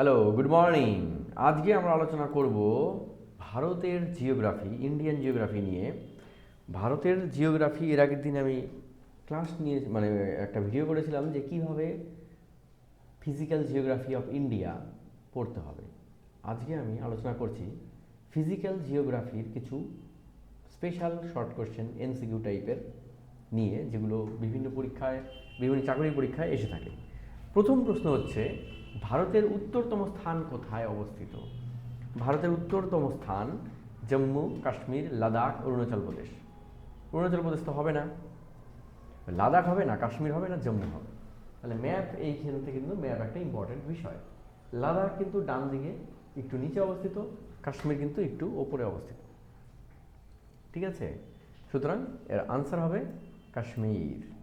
Hello good morning আজকে আমরা আলোচনা করব ভারতের জিওগ্রাফি ইন্ডিয়ান জিওগ্রাফি নিয়ে। ভারতের জিওগ্রাফি এর আগের দিন আমি ক্লাস নিয়ে মানে একটা ভিডিও করেছিলাম যে কীভাবে ফিজিক্যাল জিওগ্রাফি অফ ইন্ডিয়া পড়তে হবে। আজকে আমি আলোচনা করছি ফিজিক্যাল জিওগ্রাফির কিছু স্পেশাল শর্ট কোশ্চেন এনসিকিউ টাইপের নিয়ে, যেগুলো বিভিন্ন পরীক্ষায়, বিভিন্ন চাকরি পরীক্ষায় এসে থাকে। প্রথম প্রশ্ন হচ্ছে ভারতের উত্তরতম স্থান কোথায় অবস্থিত? ভারতের উত্তরতম স্থান জম্মু, কাশ্মীর, লাদাখ, অরুণাচল প্রদেশ। অরুণাচল প্রদেশ তো হবে না। লাদাখ হবে না, কাশ্মীর হবে না, জম্মু হবে। তাহলে ম্যাপ এইখান থেকে কিন্তু ম্যাপ একটা ইম্পর্টেন্ট বিষয়। লাদাখ কিন্তু ডান দিকে একটু নিচে অবস্থিত, কাশ্মীর কিন্তু একটু ওপরে অবস্থিত। ঠিক আছে? সুতরাং এর আনসার হবে কাশ্মীর।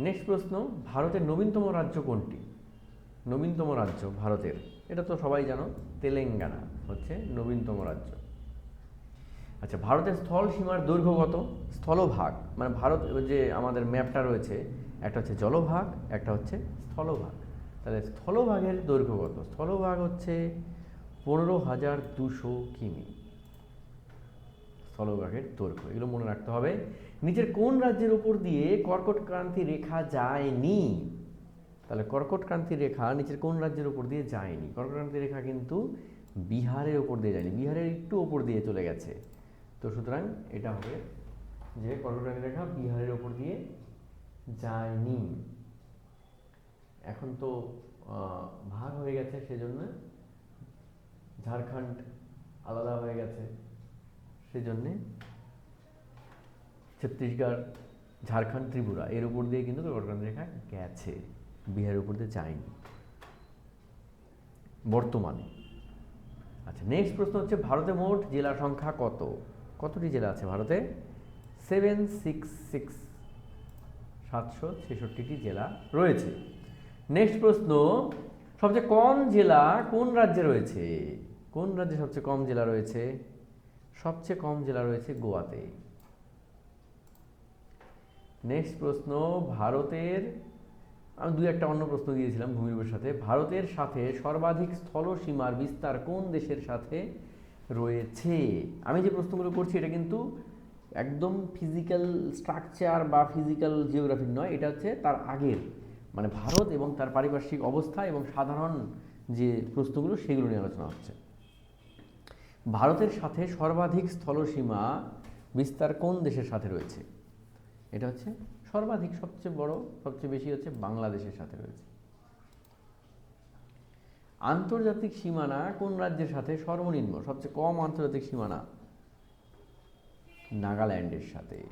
নেক্সট প্রশ্ন, ভারতের নবীনতম রাজ্য কোনটি? নবীনতম রাজ্য ভারতের। এটা তো সবাই জানো, তেলেঙ্গানা হচ্ছে নবীনতম রাজ্য। আচ্ছা ভারতের স্থল সীমার দৈর্ঘ্য কত? স্থলভাগ। মানে ভারত যে আমাদের ম্যাপটা রয়েছে, একটা হচ্ছে জলভাগ, একটা হচ্ছে স্থলভাগ। তাহলে স্থলভাগের দৈর্ঘ্য কত? স্থলভাগ হচ্ছে পনেরো হাজার দুশো কিমি। স্থলভাগের দৈর্ঘ্য, এগুলো মনে রাখতে হবে। নিচের কোন রাজ্যের উপর দিয়ে কর্কট ক্রান্তি রেখা যায়নি? তাহলে কর্কট ক্রান্তি রেখা নিচের কোন রাজ্যের উপর দিয়ে যায়নি? কর্কট ক্রান্তি রেখা কিন্তু বিহারের উপর দিয়ে যায়নি, বিহারের একটু উপর দিয়ে চলে গেছে। তো সুতরাং এটা হবে যে কর্কট ক্রান্তি রেখা বিহারের উপর দিয়ে যায়নি। এখন তো ভাগ হয়ে গেছে সেজন্য ঝাড়খণ্ড আলাদা হয়ে গেছে। সেজন্যে ছত্তিশগড়, ঝাড়খণ্ড, ত্রিপুরা। এর উপর দিয়ে কিন্তু কর্কটক্রান্তি রেখা গেছে। বিহারের উপর দিয়ে যায়নি। বর্তমানে। আচ্ছা নেক্সট প্রশ্ন হচ্ছে, ভারতে মোট জেলা সংখ্যা কত? কতটি জেলা আছে ভারতে? সেভেন সিক্স সিক্স সাতশো ছেষট্টিটি জেলা রয়েছে। নেক্সট প্রশ্ন, সবচেয়ে কম জেলা কোন রাজ্যে রয়েছে? কোন রাজ্যে সবচেয়ে কম জেলা রয়েছে? সবচেয়ে কম জেলা রয়েছে গোয়াতে। নেক্সট প্রশ্ন, ভারতের, আমি দুই একটা অন্য প্রশ্ন দিয়েছিলাম ভূমির সাথে, ভারতের সাথে সর্বাধিক স্থলসীমার বিস্তার কোন দেশের সাথে রয়েছে? আমি যে প্রশ্নগুলো করছি এটা কিন্তু একদম ফিজিক্যাল স্ট্রাকচার বা ফিজিক্যাল জিওগ্রাফির নয়, এটা হচ্ছে তার আগের। মানে ভারত এবং তার পারিপার্শ্বিক অবস্থা এবং সাধারণ যে প্রশ্নগুলো সেগুলো নিয়ে আলোচনা হচ্ছে। ভারতের সাথে সর্বাধিক স্থলসীমা বিস্তার কোন দেশের সাথে রয়েছে? এটা হচ্ছে সর্বাধিক সবচেয়ে বড়, সবচেয়ে বেশি হচ্ছে বাংলাদেশের সাথে রয়েছে। আন্তর্জাতিক সীমানা কোন রাজ্যের সাথে? সর্বনিম্ন, সবচেয়ে কম আন্তর্জাতিক সীমানা নাগাল্যান্ডের সাথে।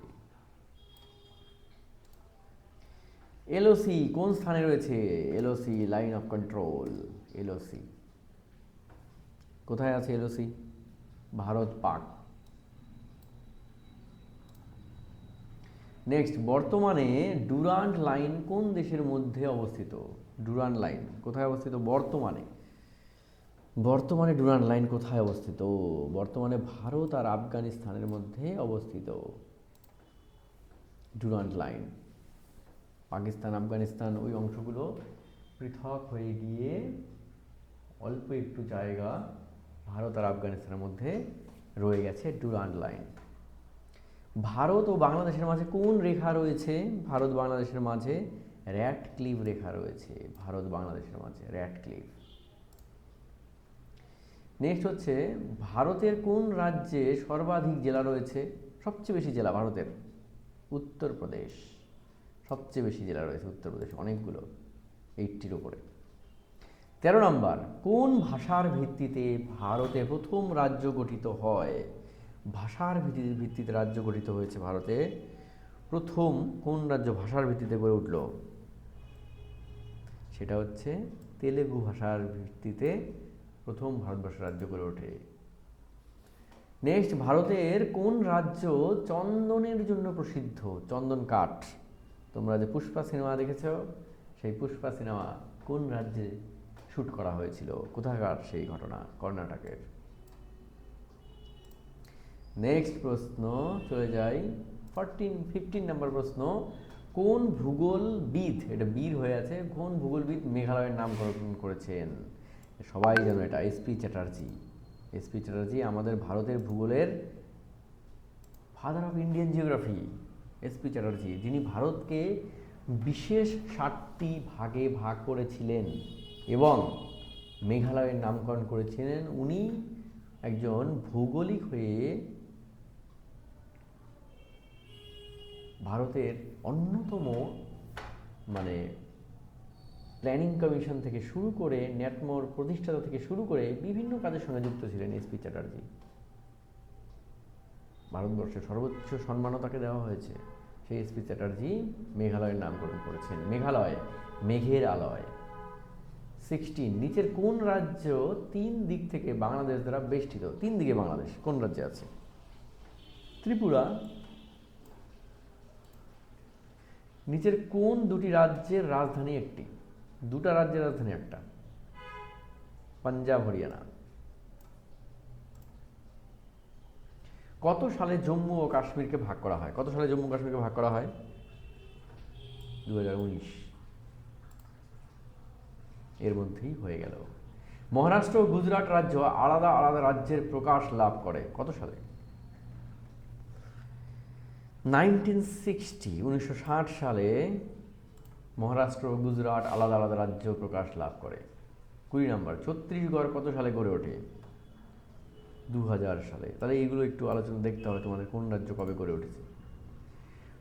এলওসি কোন স্থানে রয়েছে? LOC, line of control, LOC. কোথায় আছে এলওসি? ভারত পাক। নেক্সট বর্তমানে ডুরান্ট লাইন কোন দেশের মধ্যে অবস্থিত? ডুরান্ট লাইন কোথায় অবস্থিত? বর্তমানে। বর্তমানে ডুরান্ট লাইন কোথায় অবস্থিত? বর্তমানে ভারত আর আফগানিস্তানের মধ্যে অবস্থিত। ডুরান্ট লাইন পাকিস্তান, আফগানিস্তান, ওই অংশগুলো পৃথক হয়ে গিয়ে অল্প একটু জায়গা ভারত আর আফগানিস্তানের মধ্যে রয়ে গেছে ডুরান্ট লাইন ভারত ও বাংলাদেশের মাঝে কোন রেখা রয়েছে? ভারত, বাংলাদেশের মাঝে র্যাট ক্লিভ রেখা রয়েছে। ভারত, বাংলাদেশের মাঝে র্যাট ক্লিভ নেক্সট হচ্ছে, ভারতের কোন রাজ্যে সর্বাধিক জেলা রয়েছে? সবচেয়ে বেশি জেলা ভারতের। উত্তরপ্রদেশ। সবচেয়ে বেশি জেলা রয়েছে উত্তরপ্রদেশ, অনেকগুলো, এইটটির ওপরে তেরো নম্বর, কোন ভাষার ভিত্তিতে ভারতে প্রথম রাজ্য গঠিত হয়? ভাষার ভিত্তি- ভিত্তিতে রাজ্য গঠিত হয়েছে ভারতে। প্রথম কোন রাজ্য ভাষার ভিত্তিতে গড়ে উঠল? সেটা হচ্ছে তেলেগু ভাষার ভিত্তিতে প্রথম ভারতবর্ষ রাজ্য গড়ে ওঠে। নেক্সট ভারতের কোন রাজ্য চন্দনের জন্য প্রসিদ্ধ? চন্দন কাঠ। তোমরা যে পুষ্পা সিনেমা দেখেছ, সেই পুষ্পা সিনেমা কোন রাজ্যে শ্যুট করা হয়েছিল? কোথাকার সেই ঘটনা? কর্ণাটকের। নেক্সট প্রশ্ন চলে যাই। ফরটিন ফিফটিন নাম্বার প্রশ্ন। কোন ভূগোলবিদ এটা বীর হয়ে আছে, কোন ভূগোলবিদ মেঘালয়ের নামকরণ করেছেন? সবাই জানো এটা এসপি চ্যাটার্জি এসপি চ্যাটার্জি আমাদের ভারতের ভূগোলের father of Indian geography S P Chatterjee যিনি ভারতকে বিশেষ ষাটটি ভাগে ভাগ করেছিলেন এবং মেঘালয়ের নামকরণ করেছিলেন, উনি একজন ভৌগোলিক হয়ে ভারতের অন্যতম মানে প্ল্যানিং কমিশন থেকে শুরু করে ন্যাটমোর প্রতিষ্ঠাতা থেকে শুরু করে বিভিন্ন কাজের সঙ্গে যুক্ত ছিলেন এসপি চ্যাটার্জি। ভারতবর্ষের সর্বোচ্চ সম্মানও তাকে দেওয়া হয়েছে সেই এসপি চ্যাটার্জি মেঘালয়ের নামকরণ করেছেন। মেঘালয়, মেঘের আলয়। সিক্সটিন নিচের কোন রাজ্য তিন দিক থেকে বাংলাদেশ দ্বারা বেষ্টিত? তিন দিকে বাংলাদেশ, কোন রাজ্যে আছে? ত্রিপুরা নিচের কোন দুটি রাজ্যের রাজধানী একটি? দুটা রাজ্যের রাজধানী একটা। পাঞ্জাব, হরিয়ানা। কত সালে জম্মু ও কাশ্মীরকে ভাগ করা হয়? কত সালে জম্মু কাশ্মীরকে ভাগ করা হয়? দু হাজার উনিশ। এর মধ্যেই হয়ে গেল। মহারাষ্ট্র ও গুজরাট রাজ্য আলাদা আলাদা রাজ্যের প্রকাশ লাভ করে। কত সালে? নাইনটিন সিক্সটি, উনিশশো ষাট সালে মহারাষ্ট্র গুজরাট আলাদা আলাদা রাজ্য প্রকাশ লাভ করে। কুড়ি নম্বর, ছত্তিশগড় কত সালে গড়ে ওঠে? দু হাজার সালে। তাহলে এইগুলো একটু আলোচনা দেখতে হবে তোমাদের কোন রাজ্য কবে গড়ে উঠেছে।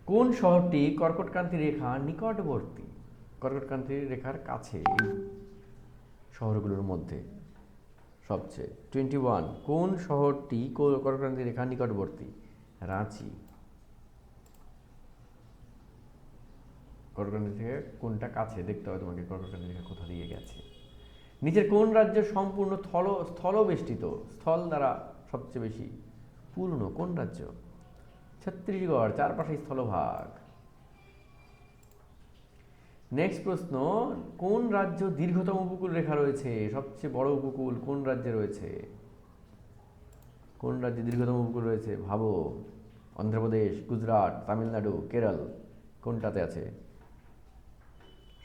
কোন শহরটি কর্কটক্রান্তি রেখা নিকটবর্তী? কর্কটক্রান্তি রেখার কাছে এই শহরগুলোর মধ্যে সবচেয়ে। টোয়েন্টি ওয়ান, কোন শহরটি কর্কটক্রান্তি রেখার নিকটবর্তী? রাঁচি। কর্কটক্রান্তি থেকে কোনটা কাছে? দেখতে হবে তোমাকে কর্কটক্রান্তি রেখা কোথা দিয়ে গেছে। নিচের কোন রাজ্য সম্পূর্ণ স্থল, স্থলবেষ্টিত, স্থল দ্বারা সবচেয়ে বেশি পূর্ণ কোন রাজ্য? ছত্তিশগড়, চারপাশে স্থলভাগ। নেক্সট প্রশ্ন, কোন রাজ্য দীর্ঘতম উপকূল রেখা রয়েছে? সবচেয়ে বড় উপকূল কোন রাজ্যে রয়েছে? কোন রাজ্যে দীর্ঘতম উপকূল রয়েছে? ভাবো। অন্ধ্রপ্রদেশ, গুজরাট, তামিলনাড়ু, কেরল, কোনটাতে আছে?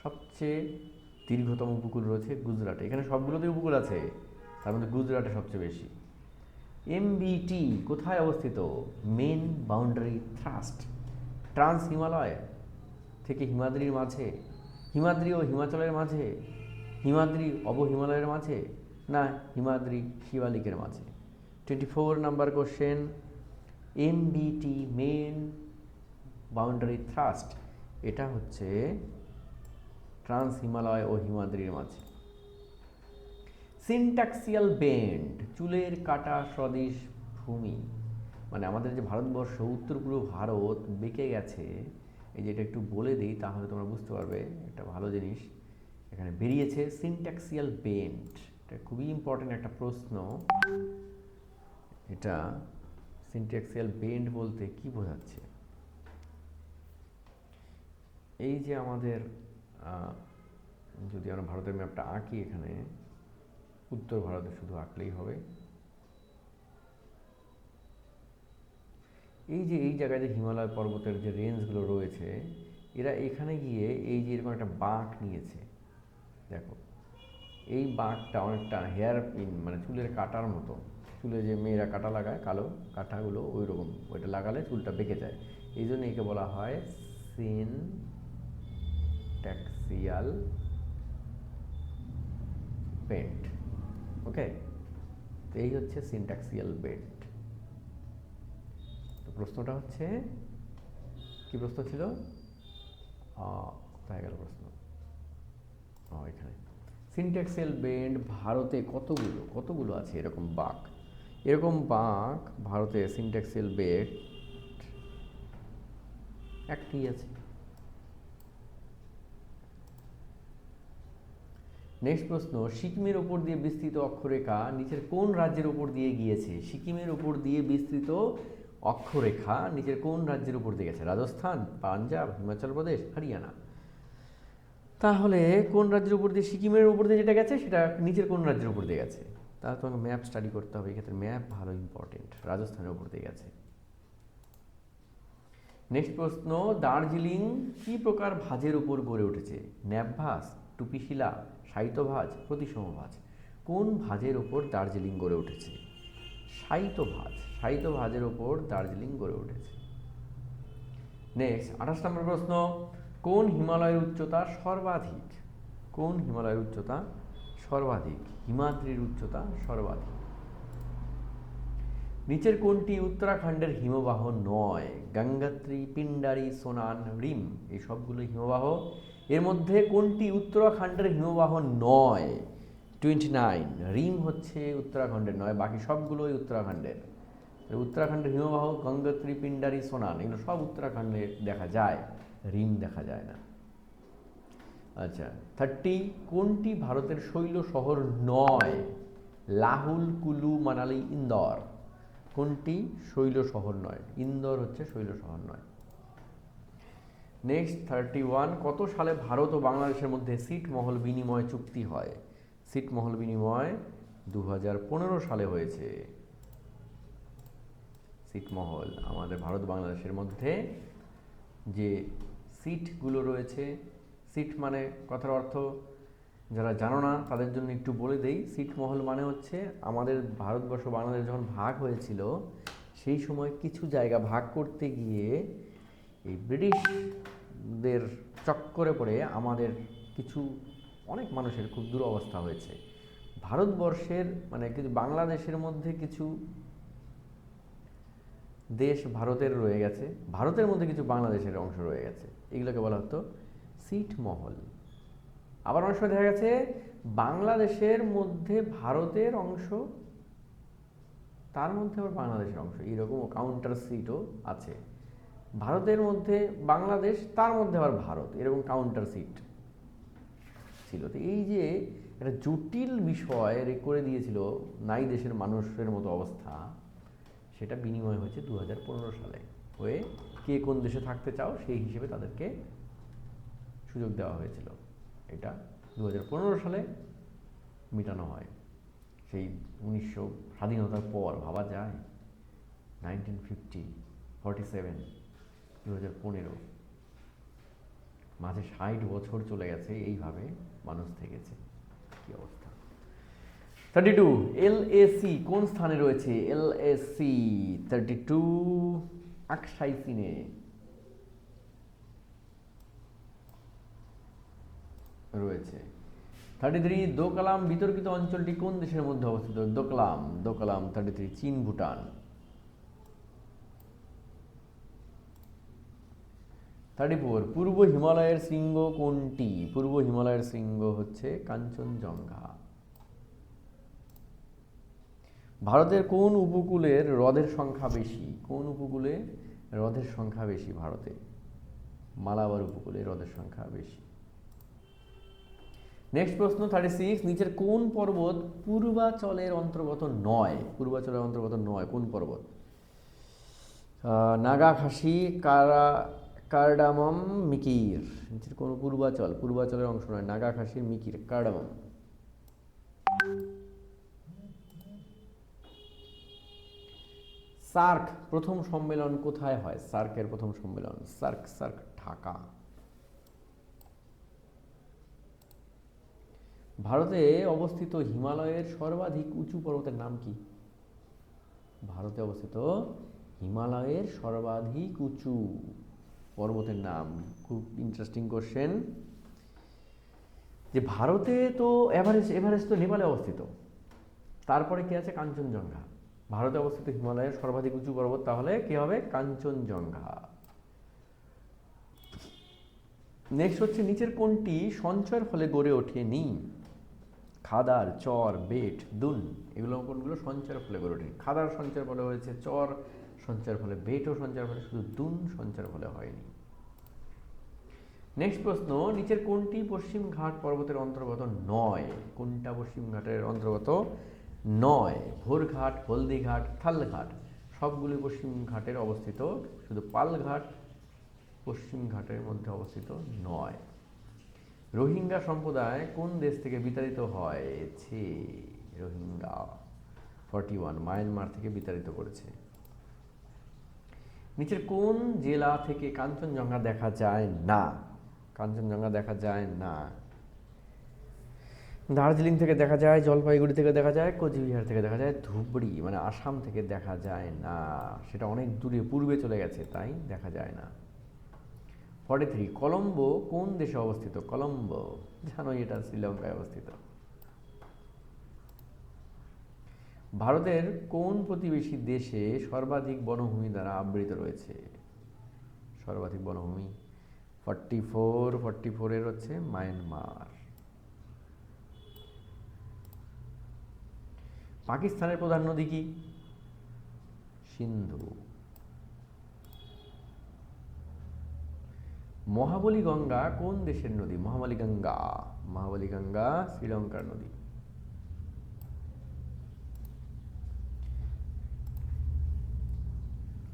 সবচেয়ে দীর্ঘতম উপকূল রয়েছে গুজরাটে। এখানে সবগুলোতে উপকূল আছে, তার মধ্যে গুজরাটে সবচেয়ে বেশি। এমবিটি কোথায় অবস্থিত? Main boundary thrust trans Himalaya থেকে হিমাদ্রির মাঝে। হিমাদ্রি ও হিমাচলের মাঝে? হিমাদ্রি অবহিমালয়ের মাঝে না হিমাদ্রি শিবালিকের মাঝে? Twenty four number question MBT main boundary thrust এটা হচ্ছে ট্রান্স হিমালয় ও হিমাদ্রির মাঝে। সিনট্যাক্সিয়াল বেন্ড, চুলের কাটা স্বদেশ ভূমি। মানে আমাদের যে ভারতবর্ষ, উত্তর পূর্ব ভারত বেঁকে গেছে, এই যে এটা একটু বলে দিই, তাহলে তোমরা বুঝতে পারবে, একটা ভালো জিনিস। এখানে বেরিয়েছে সিনট্যাক্সিয়াল বেন্ড। এটা খুবই ইম্পর্টেন্ট একটা প্রশ্ন। এটা সিনট্যাক্সিয়াল বেন্ড বলতে কি বোঝাচ্ছে? এই যে আমাদের যদি আমরা ভারতের ম্যাপটা আঁকি এখানে, উত্তর ভারতে শুধু আঁকলেই হবে। এই যে, এই জায়গায় যে হিমালয় পর্বতের যে রেঞ্জগুলো রয়েছে, এরা এখানে গিয়ে এই যে এরকম একটা বাঁক নিয়েছে, দেখো। এই বাঁকটা অনেকটা হেয়ার পিন মানে চুলের কাটার মতো। চুলে যে মেয়েরা কাটা লাগায়, কালো কাঁটাগুলো ওই রকম ওইটা লাগালে চুলটা বেঁকে যায়। এই জন্য একে বলা হয় সিন ট্যাক্সিয়াল বেন্ট ওকে তো এই হচ্ছে সিনট্যাক্সিয়াল বেন্ট তো প্রশ্নটা হচ্ছে, কি প্রশ্ন ছিল? কোথায় গেল প্রশ্ন? ও এখানে। সিনট্যাক্সিয়াল বেন্ড ভারতে কতগুলো কতগুলো আছে? এরকম বাঁক। এরকম বাঁক ভারতে সিনট্যাক্সিয়াল বেন্ড একটি আছে। নেক্সট প্রশ্ন, সিকিমের ওপর দিয়ে বিস্তৃত অক্ষরেখা নিচের কোন রাজ্যের ওপর দিয়ে গিয়েছে? সিকিমের ওপর দিয়ে বিস্তৃত অক্ষরেখা নিচের কোন রাজ্যের উপর দিয়ে গেছে? রাজস্থান, পাঞ্জাব, হিমাচল প্রদেশ, হরিয়ানা। তাহলে কোন রাজ্যের উপর দিয়ে, সিকিমের উপর দিয়ে যেটা গেছে, সেটা নিচের কোন রাজ্যের উপর দিয়ে গেছে? তাহলে তোমাকে ম্যাপ স্টাডি করতে হবে, এক্ষেত্রে ম্যাপ ভালো ইম্পর্টেন্ট রাজস্থানের উপর দিয়ে গেছে। নেক্সট প্রশ্ন, দার্জিলিং কি প্রকার ভাজের উপর গড়ে উঠেছে? ন্যাপভাস, টুপিশিলা সাহিত্যভাজ, প্রতিসমভাজ। কোন ভাজের ওপর দার্জিলিং গড়ে উঠেছে? সাহিত্যভাজ, সাহিত্যভাজের ওপর দার্জিলিং গড়ে উঠেছে। নেক্সট আঠাশ নম্বর প্রশ্ন। কোন হিমালয়ের উচ্চতা সর্বাধিক? কোন হিমালয়ের উচ্চতা সর্বাধিক? হিমাদ্রির উচ্চতা সর্বাধিক। নিচের কোনটি উত্তরাখণ্ডের হিমবাহ নয়? গঙ্গাত্রী পিন্ডারি সোনান রিম, এই সবগুলো হিমবাহ। এর মধ্যে কোনটি উত্তরাখণ্ডের হিমবাহ নয়? টোয়েন্টি নাইন রিম হচ্ছে উত্তরাখণ্ডের নয়, বাকি সবগুলোই উত্তরাখণ্ডের। উত্তরাখণ্ডের হিমবাহ, গঙ্গোত্রী পিন্ডারি সোনান এগুলো সব উত্তরাখণ্ডে দেখা যায়, রিম দেখা যায় না। আচ্ছা থার্টি কোনটি ভারতের শৈল শহর নয়? লাহুল, কুলু, মানালি, ইন্দর। কোনটি? শৈল শহর নয়। ইন্দোর হচ্ছে শৈল শহর নয়। নেক্সট থার্টি ওয়ান কত সালে ভারত ও বাংলাদেশের মধ্যে সিট মহল বিনিময় চুক্তি হয়? সিট মহল বিনিময় দু হাজার পনেরো সালে হয়েছে। সিটমহল আমাদের ভারত বাংলাদেশের মধ্যে যে সিটগুলো রয়েছে, সিট মানে কথার অর্থ যারা জানো না, তাদের জন্য একটু বলে দেই। সিটমহল মানে হচ্ছে আমাদের ভারতবর্ষ বাংলাদেশ যখন ভাগ হয়েছিল, সেই সময় কিছু জায়গা ভাগ করতে গিয়ে এই ব্রিটিশদের চক্করে পড়ে আমাদের কিছু, অনেক মানুষের খুব দুরবস্থা হয়েছে। ভারতবর্ষের মানে কিছু বাংলাদেশের মধ্যে কিছু দেশ ভারতের রয়ে গেছে। ভারতের মধ্যে কিছু বাংলাদেশের অংশ রয়ে গেছে। এগুলোকে বলা হতো সিট মহল। আবার অনেক সময় দেখা গেছে বাংলাদেশের মধ্যে ভারতের অংশ, তার মধ্যে আবার বাংলাদেশের অংশ, এইরকম কাউন্টার সিটও আছে। ভারতের মধ্যে বাংলাদেশ, তার মধ্যে আবার ভারত, এরকম কাউন্টার সিট ছিল। তো এই যে একটা জটিল বিষয় করে দিয়েছিল নাই দেশের মানুষের মতো অবস্থা, সেটা বিনিময় হয়েছে দু হাজার পনেরো সালে। হয়ে কে কোন দেশে থাকতে চাও সেই হিসেবে তাদেরকে সুযোগ দেওয়া হয়েছিল। এটা দু হাজার পনেরো সালে মেটানো হয়। সেই উনিশশো স্বাধীনতার পর ভাবা যায় নাইনটিন ফিফটি ফর্টি সেভেন দু হাজার পনেরো। মাঝে ষাট বছর চলে গেছে, এইভাবে মানুষ থেকেছে। কি অবস্থা? থার্টি টু এল এসি কোন স্থানে রয়েছে? L AC thirty two Aksai সিনে রয়েছে। থার্টি থ্রি দোকালাম বিতর্কিত অঞ্চলটি কোন দেশের মধ্যে অবস্থিত? দোকলাম, দোকালাম থার্টি থ্রি চীন, ভুটান। থার্টি ফোর পূর্ব হিমালয়ের শৃঙ্গ কোনটি? পূর্ব হিমালয়ের শৃঙ্গ হচ্ছে কাঞ্চনজঙ্ঘা। ভারতের কোন উপকূলের হ্রদের সংখ্যা বেশি? কোন উপকূলে হ্রদের সংখ্যা বেশি ভারতে? মালাবার উপকূলে হ্রদের সংখ্যা বেশি। নেক্সট প্রশ্ন থার্টি সিক্স নিচের কোন পর্বত পূর্বাচলের অন্তর্গত নয়? পূর্বাচলের অন্তর্গত নয় কোন পর্বত? আহ, নাগা খাসি কারা কার্ডামম মিকির। নিচের কোন পূর্বাচল? পূর্বাচলের অংশ নয় নাগা খাসির মিকির কার্ডামম। সার্ক প্রথম সম্মেলন কোথায় হয়? সার্কের প্রথম সম্মেলন সার্ক সার্ক ঢাকা। ভারতে অবস্থিত হিমালয়ের সর্বাধিক উঁচু পর্বতের নাম কি? ভারতে অবস্থিত হিমালয়ের সর্বাধিক উঁচু পর্বতের নাম, খুব ইন্টারেস্টিং কোশ্চেন যে ভারতে তো এভারেস্ট এভারেস্ট তো নেপালে অবস্থিত। তারপরে কি আছে? কাঞ্চনজঙ্ঘা। ভারতে অবস্থিত হিমালয়ের সর্বাধিক উঁচু পর্বত তাহলে কি হবে? কাঞ্চনজঙ্ঘা। নেক্সট হচ্ছে নিচের কোনটি সঞ্চয়ের ফলে গড়ে ওঠেনি? খাদার, চর, বেট, দুন, এগুলো কোনগুলো? সঞ্চার ফলে গড়ে ওঠেনি খাদার সঞ্চার ফলে হয়েছে, চর সঞ্চার ফলে, বেটও সঞ্চার ফলে, শুধু দুন সঞ্চার ফলে হয়নি। নেক্সট প্রশ্ন, নিচের কোনটি পশ্চিম ঘাট পর্বতের অন্তর্গত নয়? কোনটা পশ্চিম ঘাটের অন্তর্গত নয়? ভোরঘাট, হলদিঘাট, থালঘাট, সবগুলি পশ্চিম ঘাটের অবস্থিত, শুধু পালঘাট পশ্চিম ঘাটের মধ্যে অবস্থিত নয়। রোহিঙ্গা সম্প্রদায় কোন দেশ থেকে বিতাড়িত হয়েছে রোহিঙ্গা। ফর্টি ওয়ান মায়ানমার থেকে বিতাড়িত করেছে। নিচের কোন জেলা থেকে কাঞ্চনজঙ্ঘা দেখা যায় না? কাঞ্চনজঙ্ঘা দেখা যায় না। দার্জিলিং থেকে দেখা যায়, জলপাইগুড়ি থেকে দেখা যায়, কোচবিহার থেকে দেখা যায়, ধুবড়ি মানে আসাম থেকে দেখা যায় না। সেটা অনেক দূরে, পূর্বে চলে গেছে, তাই দেখা যায় না। ফর্টি থ্রি কলম্বো কোন দেশে অবস্থিত? কলম্বো জানো এটা শ্রীলঙ্কায় অবস্থিত। ভারতের কোন প্রতিবেশী দেশে সর্বাধিক বনভূমি দ্বারা আবৃত রয়েছে? সর্বাধিক বনভূমি ফর্টি ফোর ফর্টি ফোরের হচ্ছে মায়ানমার পাকিস্তানের প্রধান নদী কি? সিন্ধু। মহাবলী গঙ্গা কোন দেশের নদী? মহাবলী গঙ্গা মহাবলী গঙ্গা শ্রীলঙ্কার নদী।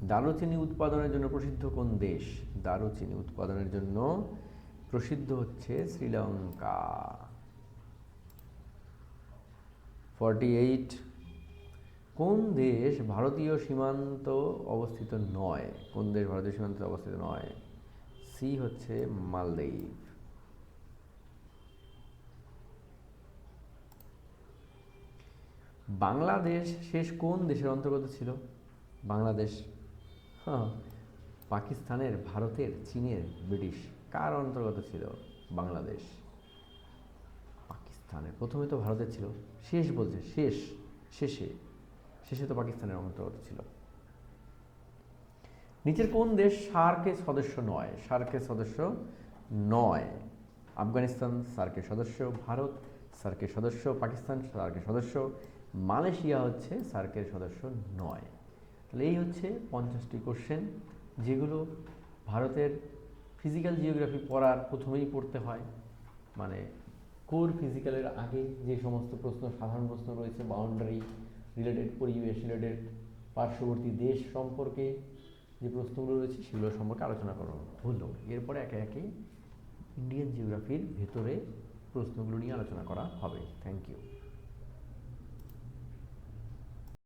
দারুচিনি উৎপাদনের জন্য প্রসিদ্ধ কোন দেশ? দারুচিনি উৎপাদনের জন্য প্রসিদ্ধ হচ্ছে শ্রীলঙ্কা। Forty eight. কোন দেশ ভারতীয় সীমান্ত অবস্থিত নয়? কোন দেশ ভারতীয় সীমান্তে অবস্থিত নয়? সি হচ্ছে মালদ্বীপ। বাংলাদেশ শেষ কোন দেশের অন্তর্গত ছিল? বাংলাদেশ হ্যাঁ পাকিস্তানের, ভারতের, চীনের, ব্রিটিশ, কার অন্তর্গত ছিল? বাংলাদেশ। পাকিস্তানের, প্রথমে তো ভারতের ছিল। শেষ বলছে, শেষ, শেষে শেষে তো পাকিস্তানের অন্তর্গত ছিল। নিচের কোন দেশ সার্কের সদস্য নয়? সার্কের সদস্য নয়। আফগানিস্তান সার্কের সদস্য, ভারত সার্কের সদস্য, পাকিস্তান সার্কের সদস্য, মালয়েশিয়া হচ্ছে সার্কের সদস্য নয়। তাহলে এই হচ্ছে পঞ্চাশটি কোশ্চেন যেগুলো ভারতের ফিজিক্যাল জিওগ্রাফি পড়ার প্রথমেই পড়তে হয়। মানে কোর ফিজিক্যালের আগে যে সমস্ত প্রশ্ন, সাধারণ প্রশ্ন রয়েছে বাউন্ডারি রিলেটেড পরিবেশ রিলেটেড পার্শ্ববর্তী দেশ সম্পর্কে যে প্রশ্নগুলো রয়েছে সেগুলো সম্পর্কে আলোচনা করা হলো এরপরে একে একে ইন্ডিয়ান জিওগ্রাফির ভেতরে প্রশ্নগুলো নিয়ে আলোচনা করা হবে। Thank you